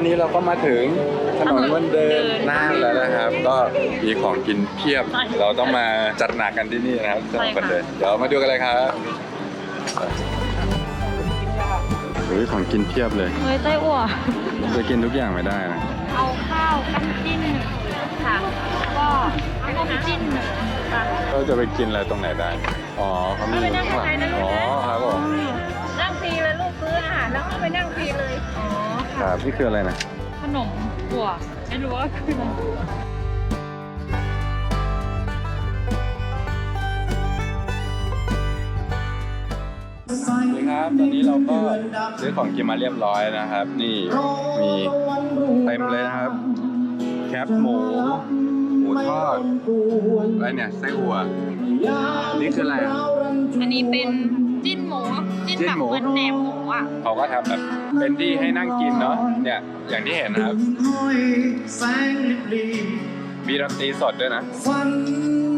อนนี้เราก็มาถึงถนนคนเดินน่านแล้วนะครับ ก็มีของกินเพียบ เราต้องมาจัดหนักกันที่นี่นะครับถนนคนเดินเดี๋ยวมาดูกันเลยครับเฮ้ยของกินเพียบเลยเฮ้ยไต้อั่วจะกินทุกอย่างไม่ได้นะเอาข้าวกั้นจิ้นหนึ่งค่ะแล้วก็ต้มจิ้นหนึ่งค่ะก็จะไปกินอะไรตรงไหนได้ อ๋อเขามีเอาไปนั่งข้างในนะลูกนะอ๋อครับผมนั่งฟรีเลยลูกซื้ออาหารแล้วก็ไปนั่งฟรีเลยอ๋อ ครับนี่คืออะไรนะ ขนมบัวไม่รู้ว่าคืออะไรสวัสดีครับ ตอนนี้เราก็ซื้อของกินมาเรียบร้อยนะครับ นี่มีเต็มเลยนะครับ แคปหมู หมูทอด อะไรเนี่ยไส้อั่ว นี่คืออะไรอะอันนี้เป็นจิ้นหมูจิ้นจิ้นแบบหมูเหมือนแหนมหมูอะ เขาก็ทำแบบ เป็นที่ให้นั่งกินเนาะเนี่ยอย่างที่เห็นนะครับแสงลิบลีมีดนตรีสดด้วยนะฝัน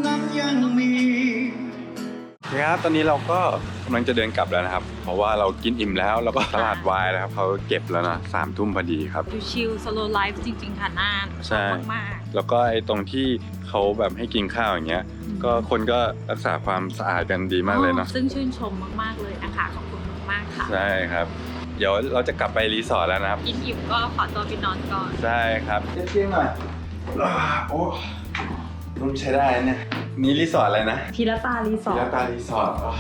นั้นยังมีครับตอนนี้เราก็กำลังจะเดินกลับแล้วนะครับ เพราะว่าเรากินอิ่มแล้วแล้วก็ตลาดวายนะครับเขาเก็บแล้วนะสามทุ่มพอดีครับดูชิลสโลไลฟ์จริง ๆ ค่ะน่านใช่ชอบมากแล้วก็ไอ้ตรงที่เขาแบบให้กินข้าวอย่างเงี้ยๆก็คนก็รักษาความสะอาดกันดีมากเลยเนาะซึ่งชื่นชมมากๆเลยนะคะขอบคุณมากๆค่ะ ใช่ครับ เดี๋ยวเราจะกลับไปรีสอร์ทแล้วนะครับกินอิ่มก็ขอตัวไปนอนก่อน ใช่ครับเที่ยงหน่อยอ่าโอ้นุ่มใช้ได้นะเนี่ย นี่รีสอร์ทอะไรนะทีละตารีสอศิร์ลทตารีสอร์ทอ่า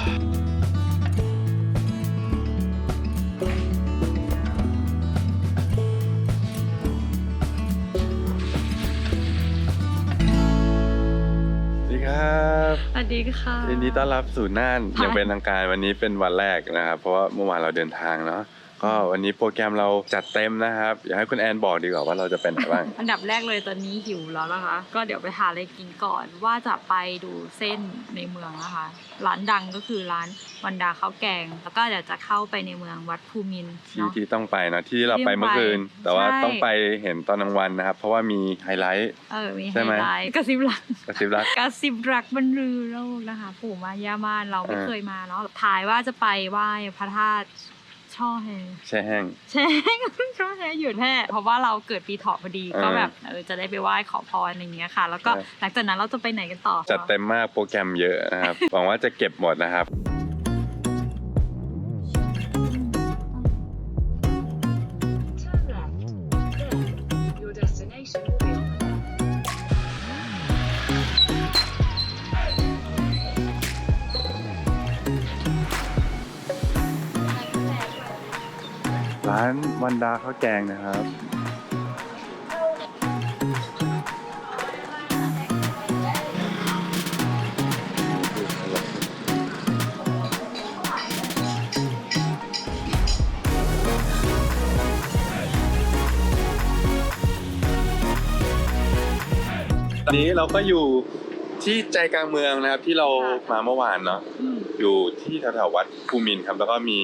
สวัสดีครับสวัสดีค่ะยินดีต้อนรับสู่น่านค่ะอย่างเป็นทางการวันนี้เป็นวันแรกนะครับ เพราะว่าเมื่อวานเราเดินทางเนาะ ก็วันนี้โปรแกรมเราจัดเต็มนะครับ อยากให้คุณแอนบอกดีกว่าว่าเราจะเป็นอะไรบ้าง อันดับแรกเลยตอนนี้หิวแล้วนะคะ ก็เดี๋ยวไปหาอะไรกินก่อนว่าจะไปดูเส้นในเมืองนะคะ ร้านดังก็คือร้านวันดาข้าวแกง แล้วก็เดี๋ยวจะเข้าไปในเมืองวัดภูมินทร์ที่เนาะ ที่ต้องไปเนาะที่เราไปที่เมื่อคืนไปแต่ว่าใช่ ต้องไปเห็นตอนกลางวันนะครับ เพราะว่ามีไฮไลท์ เออมีใช่ไฮไหม ไลท์กระซิบรัก กระซิบรัก กระซิบรักบรรลือโลกนะคะ ปู่มายามานเราไม่เออเคยมาเนาะถ่ายว่าจะไปไหว้พระธาตุ ช่อแฮแช่แห้งแช่ช่อแฮอยู่แท้เพราะว่าเราเกิดปีเถาะพอดีเออก็แบบเออจะได้ไปไหว้ขอพรอะไรอย่างเงี้ยค่ะ แล้วก็ใช่หลังจากนั้นเราจะไปไหนกันต่อจัดเต็มมากโปรแกรมเยอะนะครับหวังว่าจะเก็บหมดนะครับานวันดาข้าวแกงนะครับ ตอนนี้เราก็อยู่ที่ใจกลางเมืองนะครับที่เรามาเมื่อวานเนาะอืมอยู่ที่แถวๆวัดภูมินทร์ครับแล้วก็มี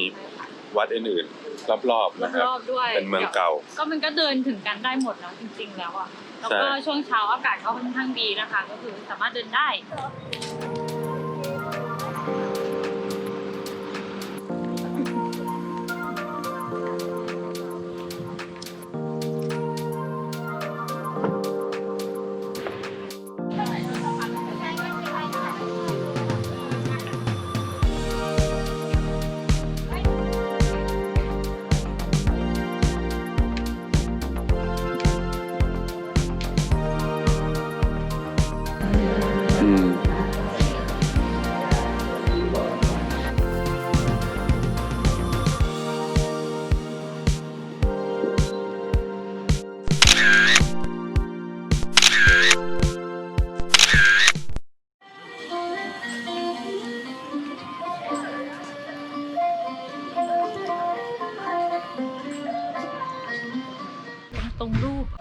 วัดอื่นๆ รอบๆนะครับ รอบๆด้วยเป็นเมืองเก่า ก็มันก็เดินถึงกันได้หมดแล้วจริง ๆ แล้วอะแล้วก็ใช่ช่วงเช้าอากาศก็ค่อนข้างดีนะคะ ก็คือสามารถเดินได้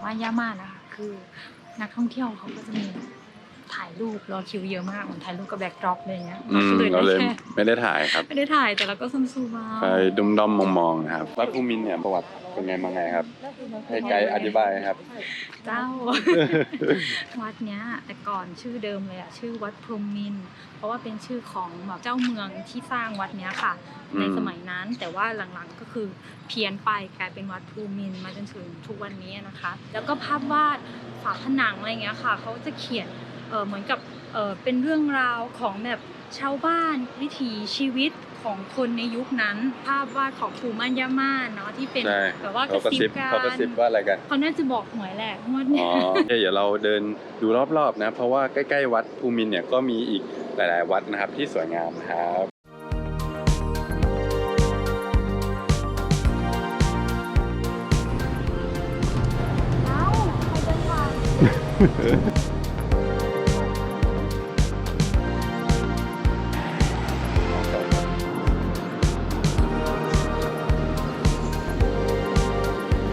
ว่ายามานะคะ คือนักท่องเที่ยวเขาก็จะมี ถ่ายรูปรอคิวเยอะมากเหมือนถ่ายรูปกับแบ็คดรอปอะไรเงี้ยอืมเราเลยแค่ไม่ได้ถ่ายครับ ไม่ได้ถ่ายแต่เราก็ซุ่มๆมาไปดุมด้อมมองๆนะครับวัดภูมินทร์เนี่ยประวัติเป็นไงมาไงครับ ให้ไกด์อธิบายครับ เจ้า วัดเนี้ยแต่ก่อนชื่อเดิมเลยอะชื่อวัดพรหมมินทร์เพราะว่าเป็นชื่อของแบบเจ้าเมืองที่สร้างวัดเนี้ยค่ะอืมในสมัยนั้นแต่ว่าหลังๆก็คือเพี้ยนไปกลายเป็นวัดภูมินทร์มาจนถึงทุกวันนี้นะคะ แล้วก็ภาพวาดฝาผนังอะไรเงี้ยค่ะเขาจะเขียน เออเหมือนกับเออเป็นเรื่องราวของแบบชาวบ้านวิถีชีวิตของคนในยุคนั้น ภาพวาดของปู่ม่านย่าม่านเนาะที่เป็นใช่แบบว่ากเขาระกระซิซิบบกันเขากระซิบว่าอะไรกันเขาน่าจะบอกหวยแหละงวดอ๋เนี้อยโอเคเดี๋ยวเราเดินดูรอบๆนะ เพราะว่าใกล้ๆวัดภูมินทร์เนี่ยก็มีอีกหลายๆวัดนะครับที่สวยงามนะครับเอ้าใครเดินผ่าน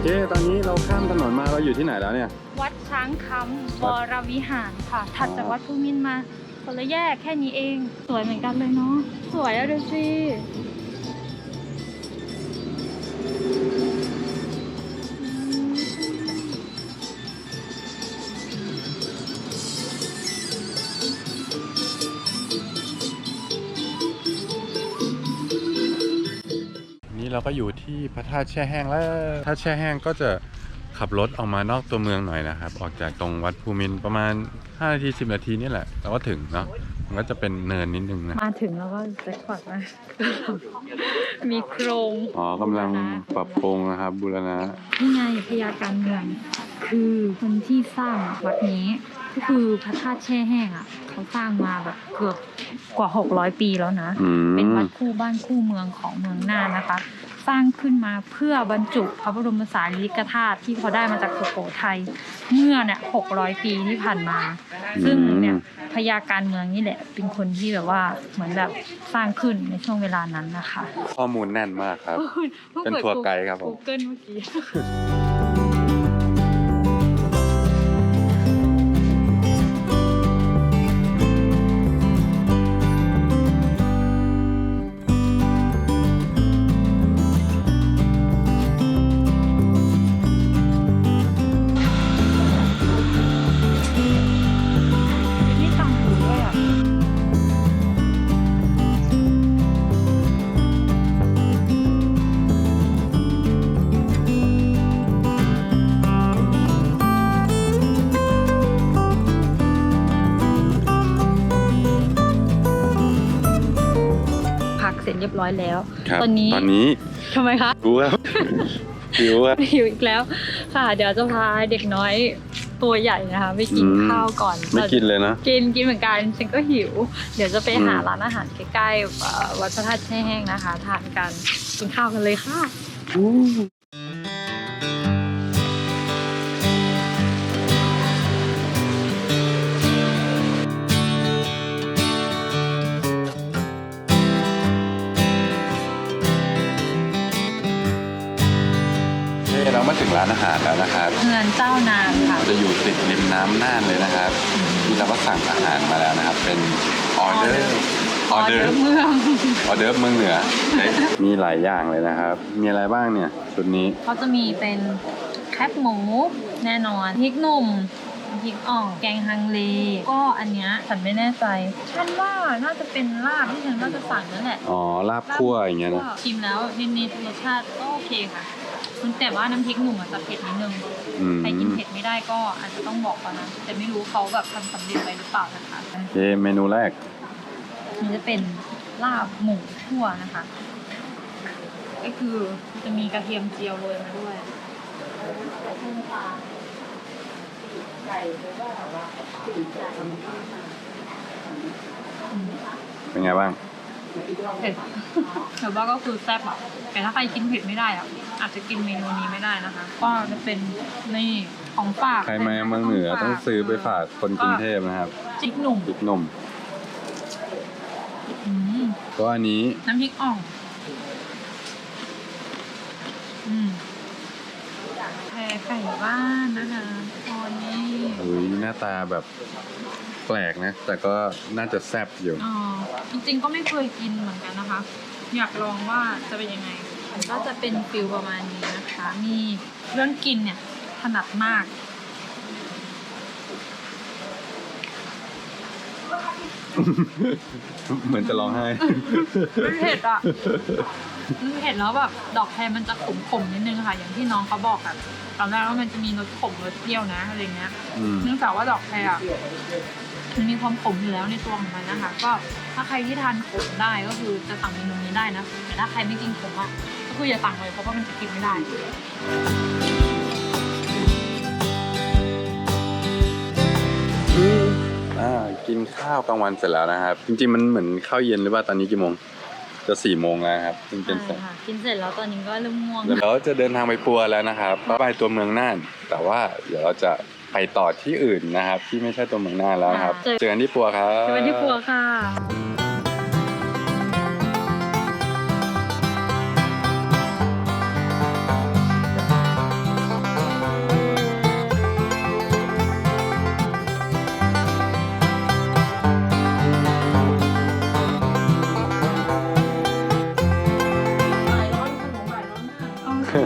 เจ๊ตอนนี้เราข้ามถนนมาเราอยู่ที่ไหนแล้วเนี่ย วัดช้างคำวรวิหารค่ะ ถัดจากวัดภูมินทร์มาคนละแยกแค่นี้เอง สวยเหมือนกันเลยเนาะ สวยอะดูสิ นี่เราก็อยู่ที่พระธาตุแช่แห้งแล้วถ้าแช่แห้งก็จะขับรถออกมานอกตัวเมืองหน่อยนะครับ ออกจากตรงวัดภูมินทร์ประมาณ 5 นาที 10 นาทีนี่แหละเราก็ถึงเนาะมันก็จะเป็นเนินนิดนึงนะมาถึงแล้วก็แจ็คพอตนะมีโครงอ๋อกำลังปรับปรุงนะครับบูรณะนี่ไงพญาการเมือง คือคนที่สร้างวัดนี้ ก็คือพระธาตุแช่แห้งอะเขาสร้างมาแบบเกือบกว่า 600 ปีแล้วนะ อืม เป็นวัดคู่บ้านคู่เมืองของเมืองน่านนะคะ สร้างขึ้นมาเพื่อบรรจุพระบรมสารีริกธาตุที่เขาได้มาจากสุโขทัยเมื่อเนี่ย600 ปีที่ผ่านมา ซึ่งเนี่ยพญาการเมืองนี่แหละเป็นคนที่แบบว่าเหมือนแบบสร้างขึ้นในช่วงเวลานั้นนะคะข้อมูลแน่นมากครับเป็นทัวร์ไกด์ครับผมกูเกิลเมื่อกี้ ร็จเรียบร้อยแล้ว ครับตอนนี้ตอนนี้ทำไมคะรู้ครับหิวครับหิวอีกแล้ว ค่ะ เดี๋ยวจะพาเด็กน้อยตัวใหญ่นะคะไปกินอืมข้าวก่อนไม่กินเลยนะกินกินเหมือนกันฉันก็หิว เดี๋ยวจะไปอืมหาร้านอาหารใกล้ๆเอ่อวัดพระธาตุแช่แห้งนะคะ ทานกันกินข้าวกันเลยค่ะ รามาถึงร้านอาหารแล้วนะครับเงินเจ้านางค่ะจะอยู่ติดริมน้ำน่านเลยนะครับที่เราก็สั่งอาหารมาแล้วนะครับ เป็นออเดอร์ออเดอร์เมืองออเดอร์เมืองเหนือเฮ้ยมีหลายอย่างเลยนะครับ มีอะไรบ้างเนี่ยชุดนี้เขาจะมีเป็นแคบหมูแน่นอนพริกหนุ่ม พริกอ่องแกงฮังเลก็อันเนี้ยฉันไม่แน่ใจ ฉันว่าน่าจะเป็นลาบที่ฉันว่าจะสั่งนั่นแหละอ๋อลาบคั่วอย่างเงี้ยนะชิมแล้วนิดๆรสชาติก็โอเคค่ะแต่ว่าน้ำพริกหนุ่มอาจจะเผ็ดนิดนึงอืมใครกินเผ็ดไม่ได้ก็อาจจะต้องบอกก่อนนะแต่ไม่รู้เขาแบบทำสำเร็จไปหรือเปล่านะคะโอเคเมนูแรกนี่จะเป็นลาบหมูทั่วนะคะก็คือจะมีกระเทียมเจียวโรยมาด้วย เป็นไงบ้าง เผ็ดแต่ว่าก็คือแซ่บอะแต่ถ้าใครกินเผ็ดไม่ได้อะอาจจะกินเมนูนี้ไม่ได้นะคะ ก็จะเป็นนี่ของฝากใครมาเมืองเหนือต้องซื้อไปฝากคนกรุงเทพนะครับ จิ๊กหนุ่มพริกหนมอืมก็อันนี้ น้ำพริกอ่องอืมแพงไก่บ้านนะคะต อนนี้อุ้ยหน้าตาแบบแปลกนะ แต่ก็น่าจะแซ่บอยู่ อ๋อจริงๆก็ไม่เคยกินเหมือนกันนะคะ อยากลองว่าจะเป็นยังไงมันก็จะเป็นฟิลประมาณนี้นะคะ มีเรื่องกินเนี่ยถนัดมาก เหมือนจะร้องไห้มันเผ็ดอะ มันเผ็ดแล้วแบบดอกแครมันจะขมๆนิดนึงค่ะ อย่างที่น้องเขาบอกอะตอนแรกว่ามันจะมีรสขมรสเปรี้ยวนะอะไรเงี้ยอืม เนื่องจากว่าดอกแครอะมันมีความขมอยู่แล้วในตัวของมันนะคะ ก็ถ้าใครที่ทานขมได้ก็คือจะสั่งเมนูนี้ได้นะแต่ถ้าใครไม่กินขมอะก็คืออย่าสั่งเลยเพราะว่ามันจะกินไม่ได้ อ่ากินข้าวกลางวันเสร็จแล้วนะครับ จริงๆมันเหมือนข้าวเย็นหรือว่าตอนนี้กี่โมง จะสี่โมงแล้วครับจริงๆใช่ค่ะกินเสร็จแล้วตอนนี้ก็เริ่มง่วงแล้วเราจะเดินทางไปปัวแล้วนะครับก็ไปตัวเมืองน่าน แต่ว่าเดี๋ยวเราจะไปต่อที่อื่นนะครับ ที่ไม่ใช่ตัวเมืองน่านแล้วนะครับเจอเจอกันที่ปัวครับ เจอกันที่ปัวค่ะ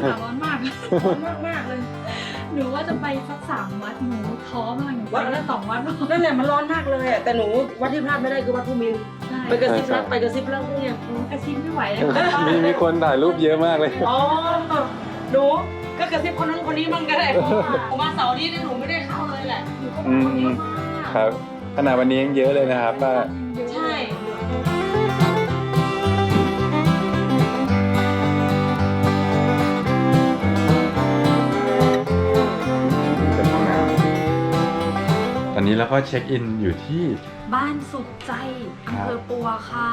ค่ะร้อนมากร้อนมากมากๆเลย หนูว่าจะไปสักสามวัดหนูท้อมากหนูไปแค่สองวัดพอนั่นแหละมันร้อนมากเลยอะแต่หนูวัดที่พลาดไม่ได้คือวัดภูมินทร์ใช่ไปกระซิบรักไปกระซิบรักเนี่ยกระซิบไม่ไหวเลยมีมีคนถ่ายรูปเยอะมากเลย อ๋อหนูก็กระซิบคนนั้นคนนี้บ้างก็ได้เพราะว่าผมมาเสาร์นี้เนี่ยหนูไม่ได้เข้าเลยแหละอืมครับขนาดวันนี้ยังเยอะเลยนะครับป้าใช่จะ นนี้เราก็เช็คอินอยู่ที่บ้านสุขใจอำเภอปัวค่ะ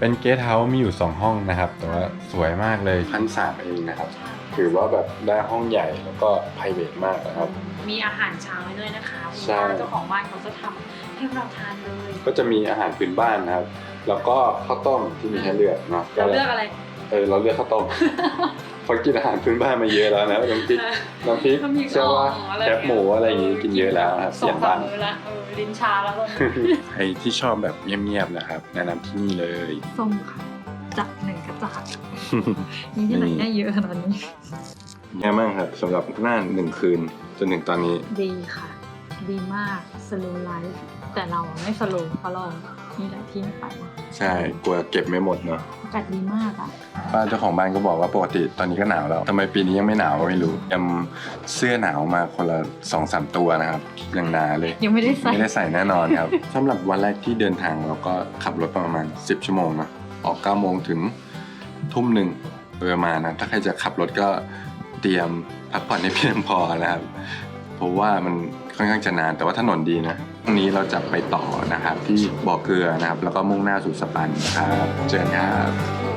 เป็นเกสต์เฮาส์มีอยู่ 2 ห้องนะครับ แต่ว่าสวยมากเลยพันสามเองนะครับ ถือว่าแบบได้ห้องใหญ่แล้วก็ไพรเวทมากนะครับ มีอาหารเช้าให้ด้วยนะคะใช่เจ้าของบ้านเขาจะทำให้เราทานเลย ก็จะมีอาหารพื้นบ้านนะครับ แล้วก็ข้าวต้มที่มีให้เลือกเนาะเราเลือกอะไร เออเราเลือกข้าวต้มเพ ราะกินอาหารพื้นบ้านมาเยอะแล้วนะน้ำพริกน้ำพริกน้ำพริกเชื่อว่าอ่องอะไรแคบหมูอะไรอย่างงี้กินเยอะแล้วนะครับสเสีอยงงสาบ้ามนมือละเออลิ้นชาแล้วตอนนี้ใครที่ชอบแบบเงียบๆนะครับแนะนำที่นี่เลยส้มค่ะจัดหนึ่งกระจัดมีที่ไหนได้เยอะขนาดนี้ง่ายมากครับสำหรับน่านหนึ่งคืนจนถึงตอนนี้ ดีค่ะ ดีมาก slow life แต่เราอะไม่สโลว์เพราะเรามีหลายที่ไม่ไป ใช่กลัวเก็บไม่หมดเนาะอากาศดีมากอะ ป้าเจ้าของบ้านก็บอกว่าปกติตอนนี้ก็หนาวแล้วทำไมปีนี้ยังไม่หนาวก็ไม่รู้ยำเสื้อหนาวมาคนละสองสามตัวนะครับยังหนาเลยยังไม่ได้ใส่ไม่ได้ใส่แน่นอนครับสำหรับวันแรกที่เดินทางเราก็ขับรถประมาณ 10 ชั่วโมงเนอะออก9โมงถึงทุ่มหนึ่งโดยประมาณนะถ้าใครจะขับรถก็เตรียมพักผ่อนให้เพียงพอนะครับเพราะว่ามันค่อนข้างจะนานแต่ว่าถนนดีนะวันนี้เราจะไปต่อนะครับที่บ่อเกลือนะครับ แล้วก็มุ่งหน้าสู่สปันครับเจอกันครับ